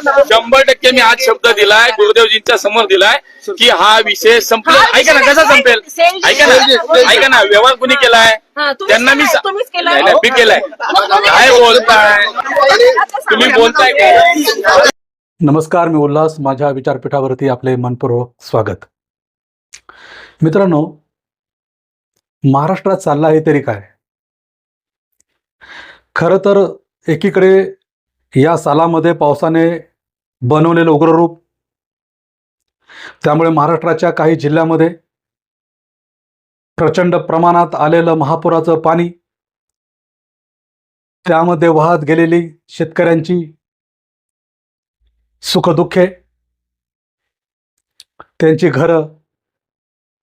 शंभर टक्के मी आज शब्द दिलाय गुरुदेवजींच्या समोर दिलाय की हा विषय संपला. ऐका ना कसा संपेल? ऐका ना ऐका ना व्यवहार कुणी केलाय? हा, त्यांना मी. नाही, नाही, मी केलाय. काय बोलताय? तुम्ही बोलताय काय? नमस्कार मी उल्हास. माझ्या विचारपीठावरती आपले मनपूर्वक स्वागत. मित्रांनो महाराष्ट्रात चालला आहे तरी काय? खरं तर एकीकडे या सालामध्ये पावसाने बनवलेलं उग्ररूप त्यामुळे महाराष्ट्राच्या काही जिल्ह्यामध्ये प्रचंड प्रमाणात आलेलं महापुराचं पाणी त्यामध्ये वाहत गेलेली शेतकऱ्यांची सुखदुःखे त्यांची घरं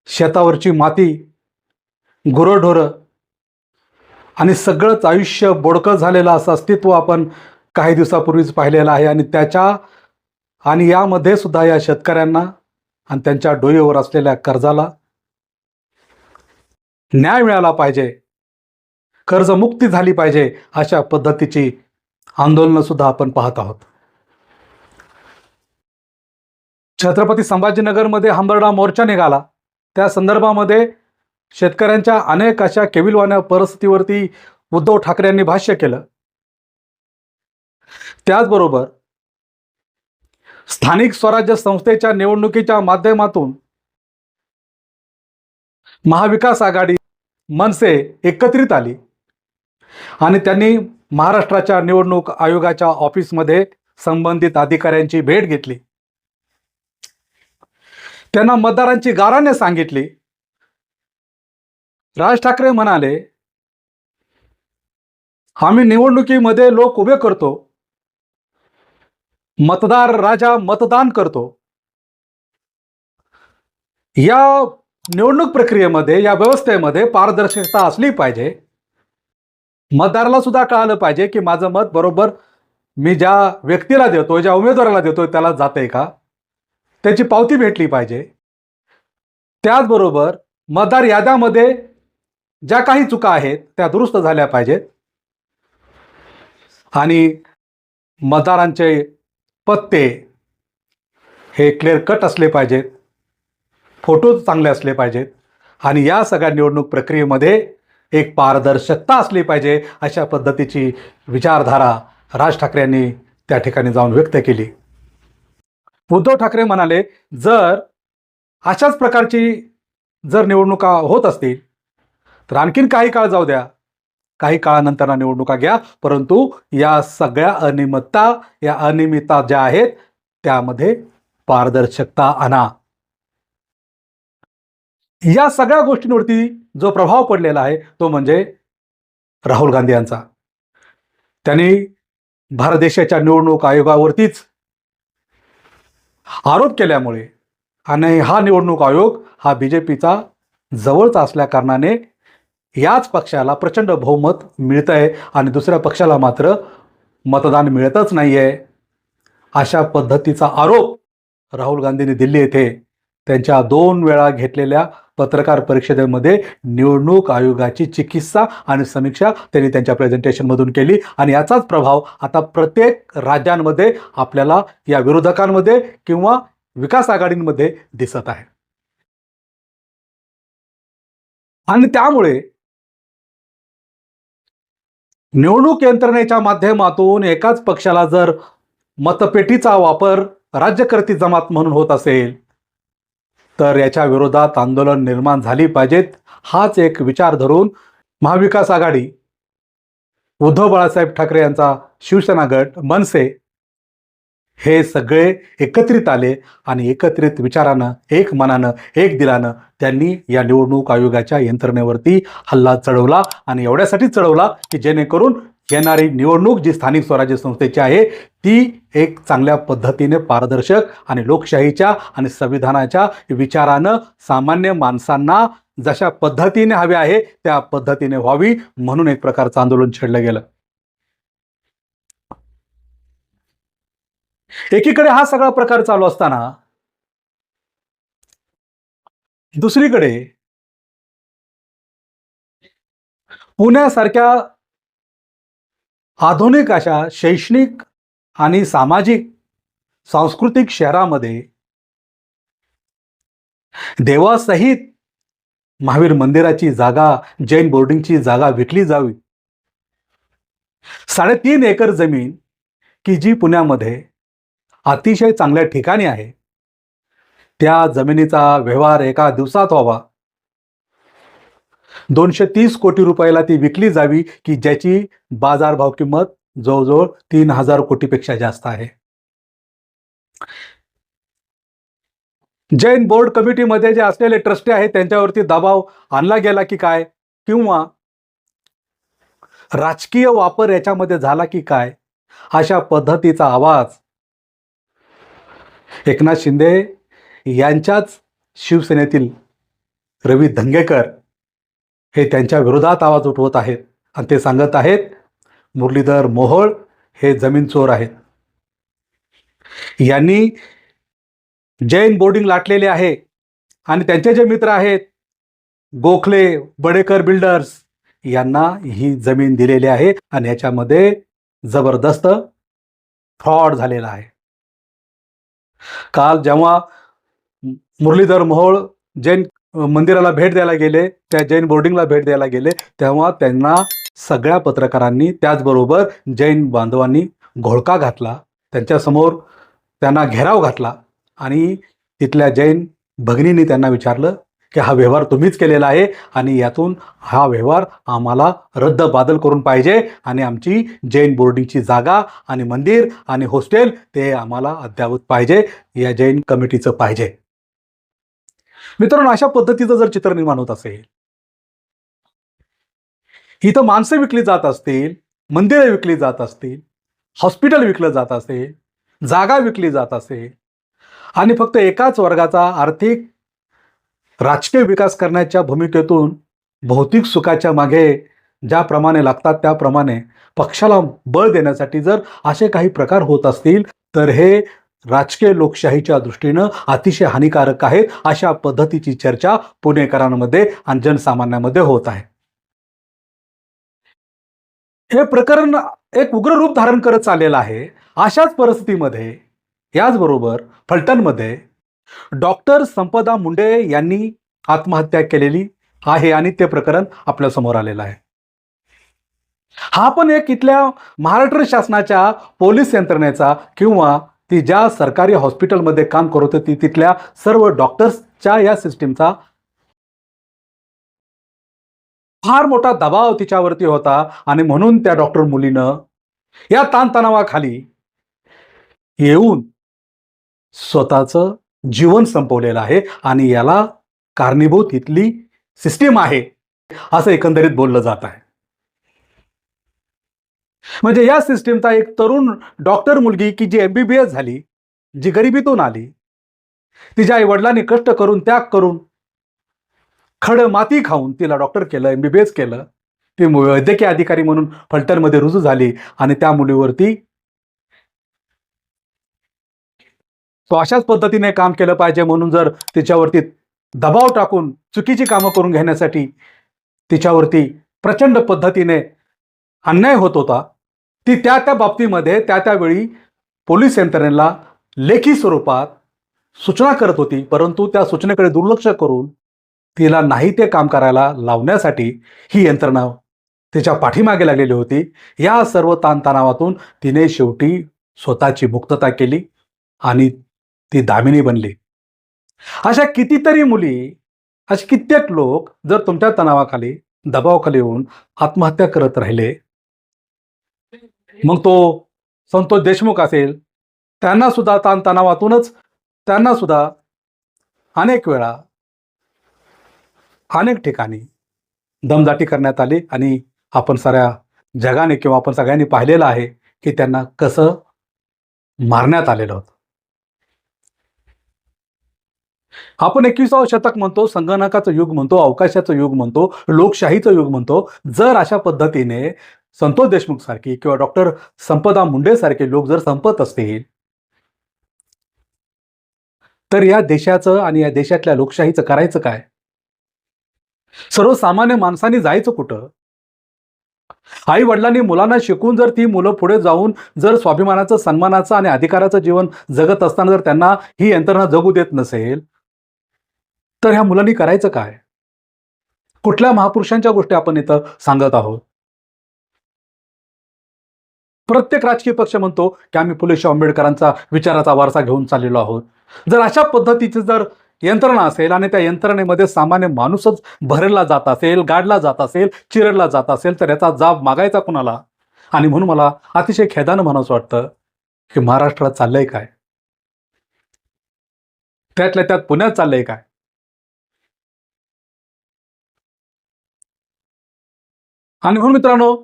शेतावरची माती गुरंढोरं आणि सगळंच आयुष्य बोडकं झालेलं असं अस्तित्व आपण काही दिवसापूर्वीच पाहिलेलं आहे. आणि त्याच्या आणि यामध्ये सुद्धा या शेतकऱ्यांना आणि त्यांच्या डोईवर असलेल्या कर्जाला न्याय मिळाला पाहिजे. कर्जमुक्ती झाली पाहिजे अशा पद्धतीची आंदोलनं सुद्धा आपण पाहत आहोत. छत्रपती संभाजीनगरमध्ये हंबरडा मोर्चा निघाला. त्या संदर्भामध्ये शेतकऱ्यांच्या अनेक अशा केविलवाण्या परिस्थितीवरती उद्धव ठाकरे यांनी भाष्य केलं. त्याचबरोबर स्थानिक स्वराज्य संस्थेच्या निवडणुकीच्या माध्यमातून महाविकास आघाडी मनसे एकत्रित आली आणि त्यांनी महाराष्ट्राच्या निवडणूक आयोगाच्या ऑफिसमध्ये संबंधित अधिकाऱ्यांची भेट घेतली. त्यांना मतदारांची गाराने सांगितली. राज ठाकरे म्हणाले आम्ही निवडणुकीमध्ये लोक उभे करतो. मतदार राजा मतदान करतो. या निवडणूक प्रक्रियेमध्ये या व्यवस्थेमध्ये पारदर्शकता असली पाहिजे. मतदाराला सुद्धा कळालं पाहिजे की माझं मत बरोबर मी ज्या व्यक्तीला देतो ज्या उमेदवाराला देतोय त्याला जाते का? त्याची पावती भेटली पाहिजे. त्याचबरोबर मतदार याद्यामध्ये ज्या काही चुका आहेत त्या दुरुस्त झाल्या पाहिजेत. आणि मतदारांचे पत्ते हे क्लिअर कट असले पाहिजेत. फोटो चांगले असले पाहिजेत. आणि या सगळ्या निवडणूक प्रक्रियेमध्ये एक पारदर्शकता असली पाहिजे अशा पद्धतीची विचारधारा राज ठाकरे यांनी त्या ठिकाणी जाऊन व्यक्त केली. उद्धव ठाकरे म्हणाले जर अशाच प्रकारची जर निवडणुका होत असतील तर आणखीन काही काळ जाऊ द्या. काही काळानंतर निवडणुका घ्या. परंतु या सगळ्या अनियमितता या अनियमितता ज्या आहेत त्यामध्ये पारदर्शकता आणा. या सगळ्या गोष्टींवरती जो प्रभाव पडलेला आहे तो म्हणजे राहुल गांधी यांचा. त्यांनी भारत देशाच्या निवडणूक आयोगावरतीच आरोप केल्यामुळे आणि हा निवडणूक आयोग हा बी जे पीचा जवळचा असल्या कारणाने याच पक्षाला प्रचंड बहुमत मिळतं आहे आणि दुसऱ्या पक्षाला मात्र मतदान मिळतच नाही आहे अशा पद्धतीचा आरोप राहुल गांधींनी दिल्ली येथे त्यांच्या दोन वेळा घेतलेल्या पत्रकार परिषदेमध्ये निवडणूक आयोगाची चिकित्सा आणि समीक्षा त्यांनी त्यांच्या प्रेझेंटेशनमधून केली आणि याचाच प्रभाव आता प्रत्येक राज्यांमध्ये आपल्याला या विरोधकांमध्ये किंवा विकास आघाडींमध्ये दिसत आहे. आणि त्यामुळे निवडणूक यंत्रणेच्या माध्यमातून एकाच पक्षाला जर मतपेटीचा वापर राज्यकर्ती जमात म्हणून होत असेल तर याच्या विरोधात आंदोलन निर्माण झाली पाहिजेत हाच एक विचार धरून महाविकास आघाडी. उद्धव बाळासाहेब ठाकरे यांचा शिवसेना गट मनसे. हे सगळे एकत्रित आले आणि एकत्रित विचारानं एक मनानं एक दिलानं त्यांनी या निवडणूक आयोगाच्या यंत्रणेवरती हल्ला चढवला आणि एवढ्यासाठी चढवला की जेणेकरून येणारी निवडणूक जी स्थानिक स्वराज्य संस्थेची आहे ती एक चांगल्या पद्धतीने पारदर्शक आणि लोकशाहीच्या आणि संविधानाच्या विचारानं सामान्य माणसांना जशा पद्धतीने हव्या आहे त्या पद्धतीने व्हावी म्हणून एक प्रकारचं आंदोलन छेडलं गेलं. एकीकडे हा सगळा प्रकार चालू असताना दुसरीकडे पुण्यासारख्या आधुनिक अशा शैक्षणिक आणि सामाजिक सांस्कृतिक शहरामध्ये देवासहित महावीर मंदिराची जागा जैन बोर्डिंगची जागा विकली जावी. साडेतीन एकर जमीन की जी पुण्यामध्ये अतिशय चांगल्या ठिकाणी आहे. त्या जमिनीचा व्यवहार एका दिवसात व्हावा. दोनशे तीस कोटी रुपयाला ती विकली जावी की ज्याची बाजारभाव किंमत जवळजवळ तीन हजार कोटीपेक्षा जास्त आहे. जैन बोर्ड कमिटीमध्ये जे असलेले ट्रस्टी आहेत त्यांच्यावरती दबाव आणला गेला की काय? किंवा राजकीय वापर याच्यामध्ये झाला की काय? अशा पद्धतीचा आवाज एकनाथ शिंदे यांच्याच शिवसेनेतील रवी धंगेकर हे त्यांच्या विरोधात आवाज उठवत आहेत आणि ते सांगत आहेत मुरलीधर मोहोळ हे जमीन चोर आहेत. यांनी जैन बोर्डिंग लाटलेले आहे आणि त्यांचे जे मित्र आहेत गोखले बडेकर बिल्डर्स यांना ही जमीन दिलेली आहे आणि याच्यामध्ये जबरदस्त फ्रॉड झालेला आहे. काल जेव्हा मुरलीधर मोहोळ जैन मंदिराला भेट द्यायला गेले त्या जैन बोर्डिंगला भेट द्यायला गेले तेव्हा त्यांना सगळ्या पत्रकारांनी त्याचबरोबर जैन बांधवांनी घोळका घातला त्यांच्यासमोर त्यांना घेराव घातला आणि तिथल्या जैन भगिनींनी त्यांना विचारलं की हा व्यवहार तुम्हीच केलेला आहे आणि यातून हा व्यवहार आम्हाला रद्द बादल करून पाहिजे आणि आमची जैन बोर्डिंगची जागा आणि मंदिर आणि हॉस्टेल ते आम्हाला अद्यावत पाहिजे या जैन कमिटीचं पाहिजे. मित्रांनो अशा पद्धतीचं जर चित्र निर्माण होत असेल इथं माणसं विकली जात असतील मंदिरं विकली जात असतील हॉस्पिटल विकलं जात असेल जागा विकली जात असेल आणि फक्त एकाच वर्गाचा आर्थिक राजकीय विकास करण्याच्या भूमिकेतून भौतिक सुखाच्या मागे ज्याप्रमाणे लागतात त्याप्रमाणे पक्षाला बळ देण्यासाठी जर असे काही प्रकार होत असतील तर हे राजकीय लोकशाहीच्या दृष्टीनं अतिशय हानिकारक आहे अशा पद्धतीची चर्चा पुणेकरांमध्ये आणि जनसामान्यांमध्ये होत आहे. हे प्रकरण एक उग्र रूप धारण करत चाललेलं आहे. अशाच परिस्थितीमध्ये याचबरोबर फलटणमध्ये डॉक्टर संपदा मुंडे यांनी आत्महत्या केलेली आहे आणि ते प्रकरण आपल्यासमोर आलेलं आहे. हा पण एक इथल्या महाराष्ट्र शासनाच्या पोलीस यंत्रणेचा किंवा ती ज्या सरकारी हॉस्पिटलमध्ये काम करत होती तिथल्या सर्व डॉक्टर्सच्या या सिस्टीमचा फार मोठा दबाव तिच्यावरती होता आणि म्हणून त्या डॉक्टर मुलीनं या ताणतणावाखाली येऊन स्वतःचं जीवन संपवलेलं आहे आणि याला कारणीभूत इथली सिस्टीम आहे असं एकंदरीत बोललं जात आहे. म्हणजे या सिस्टीमचा एक तरुण डॉक्टर मुलगी की जी एमबीबीएस झाली जी गरिबीतून आली तिच्या आई वडिलांनी कष्ट करून त्याग करून खड माती खाऊन तिला डॉक्टर केलं एमबीबीएस केलं. ती वैद्यकीय अधिकारी म्हणून फलटणमध्ये रुजू झाली आणि त्या मुलीवरती तो अशाच पद्धतीने काम केलं पाहिजे म्हणून जर तिच्यावरती दबाव टाकून चुकीची कामं करून घेण्यासाठी तिच्यावरती प्रचंड पद्धतीने अन्याय होत होता ती त्या त्या बाबतीमध्ये त्या त्यावेळी पोलीस यंत्रणेला लेखी स्वरूपात सूचना करत होती परंतु त्या सूचनेकडे दुर्लक्ष करून तिला नाही ते काम करायला लावण्यासाठी ही यंत्रणा तिच्या पाठीमागे लागलेली होती. या सर्व ताणतणावातून तिने शेवटी स्वतःची मुक्तता केली आणि ती दामिनी बनली. अशा कितीतरी मुली असे कित्येक लोक जर तुमच्या तणावाखाली दबावाखाली येऊन आत्महत्या करत राहिले मग तो संतोष देशमुख असेल त्यांना सुद्धा ताणतणावातूनच त्यांना सुद्धा अनेक वेळा अनेक ठिकाणी दमदाटी करण्यात आली आणि आपण साऱ्या जगाने किंवा आपण सगळ्यांनी पाहिलेलं आहे की त्यांना कसं मारण्यात आलेलं होतं. आपण एकविसावं शतक म्हणतो संगणकाचं युग म्हणतो अवकाशाचं युग म्हणतो लोकशाहीचं युग म्हणतो. जर अशा पद्धतीने संतोष देशमुख सारखी किंवा डॉक्टर संपदा मुंडे सारखे लोक जर संपत असतील तर या देशाचं आणि या देशातल्या लोकशाहीचं करायचं काय? सर्वसामान्य माणसाने जायचं कुठं? आई वडिलांनी मुलांना शिकून जर ती मुलं पुढे जाऊन जर स्वाभिमानाचं सन्मानाचं आणि अधिकाराचं जीवन जगत असताना जर त्यांना ही यंत्रणा जगू देत नसेल तर ह्या मुलांनी करायचं काय? कुठल्या महापुरुषांच्या गोष्टी आपण इथं सांगत आहोत? प्रत्येक राजकीय पक्ष म्हणतो की आम्ही फुले शाहू आंबेडकरांचा विचाराचा वारसा घेऊन चाललेलो आहोत. जर अशा पद्धतीची जर यंत्रणा असेल आणि त्या यंत्रणेमध्ये सामान्य माणूसच भरला जात असेल गाडला जात असेल चिरडला जात असेल तर याचा जाब मागायचा कुणाला? आणि म्हणून मला अतिशय खेदानं म्हणावंसं वाटतं की महाराष्ट्रात चाललंय काय? त्यातल्या त्यात पुण्यात चाललंय काय? आणि म्हणून मित्रांनो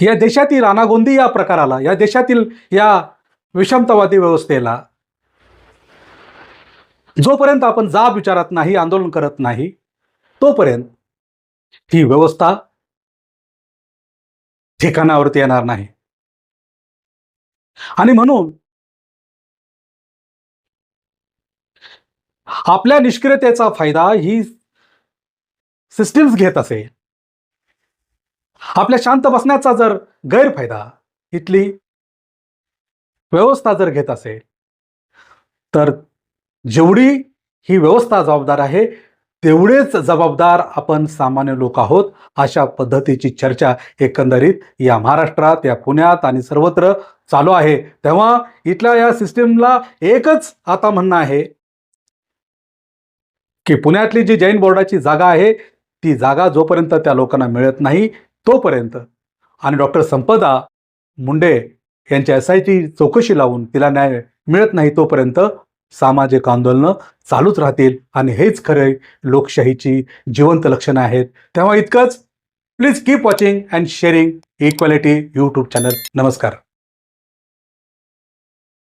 या देशातील अनागोंदी या प्रकाराला या देशातील या विषमतावादी व्यवस्थेला जोपर्यंत आपण जाब विचारत नाही आंदोलन करत नाही तोपर्यंत ही व्यवस्था ठिकाणावरती येणार नाही. आणि म्हणून आपल्या निष्क्रियतेचा फायदा ही सिस्टीम्स घेत असेल आपल्या शांत बसण्याचा जर गैरफायदा इथली व्यवस्था जर घेत असेल तर जेवढी ही व्यवस्था जबाबदार आहे तेवढेच जबाबदार आपण सामान्य लोक आहोत अशा पद्धतीची चर्चा एकंदरीत या महाराष्ट्रात या पुण्यात आणि सर्वत्र चालू आहे. तेव्हा इथल्या या सिस्टीमला एकच आता म्हणणं आहे की पुण्यातली जी जैन बोर्डाची जागा आहे ती जागा जोपर्यंत त्या लोकांना मिळत नाही तोपर्यंत. आणि डॉक्टर संपदा मुंडे यांच्या एस आय टी चौकशी लावून तिला न्याय मिळत नाही तोपर्यंत सामाजिक आंदोलनं चालूच राहतील. आणि हेच खरे लोकशाहीची जिवंत लक्षणं आहेत. तेव्हा इतकंच. Please keep watching and sharing equality YouTube channel नमस्कार.